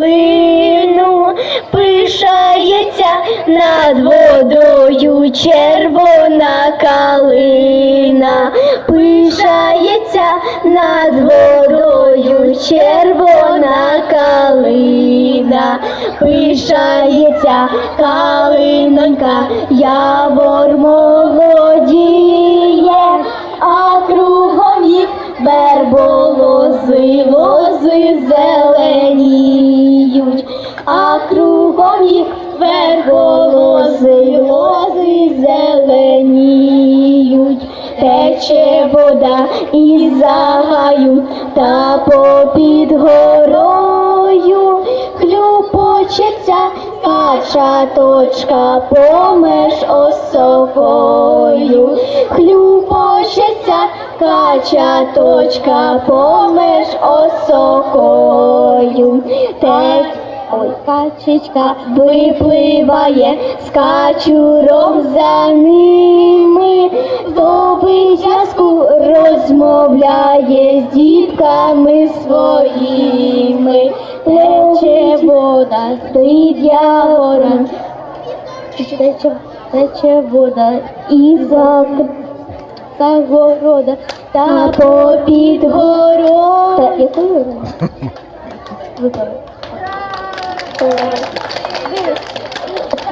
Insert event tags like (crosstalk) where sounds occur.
долину, пишається над водою червона калина, пишається над водою червона калина, пишається калинонька, явор молодіє, а кругом їх верболози, лози зеленіють, а кругом їх верболози, лози зеленіють. Тече вода із загаю та попід горою хлюпочеться качаточка помеж осокою, хлюпочеться качаточка помеж осокою. Те Ой, качечка випливає з качуром за ними, до витязку розмовляє з дітками своїми, тече вода стоїть явором, тече, тече вода і за загорода. Та попід город. Та (laughs) cô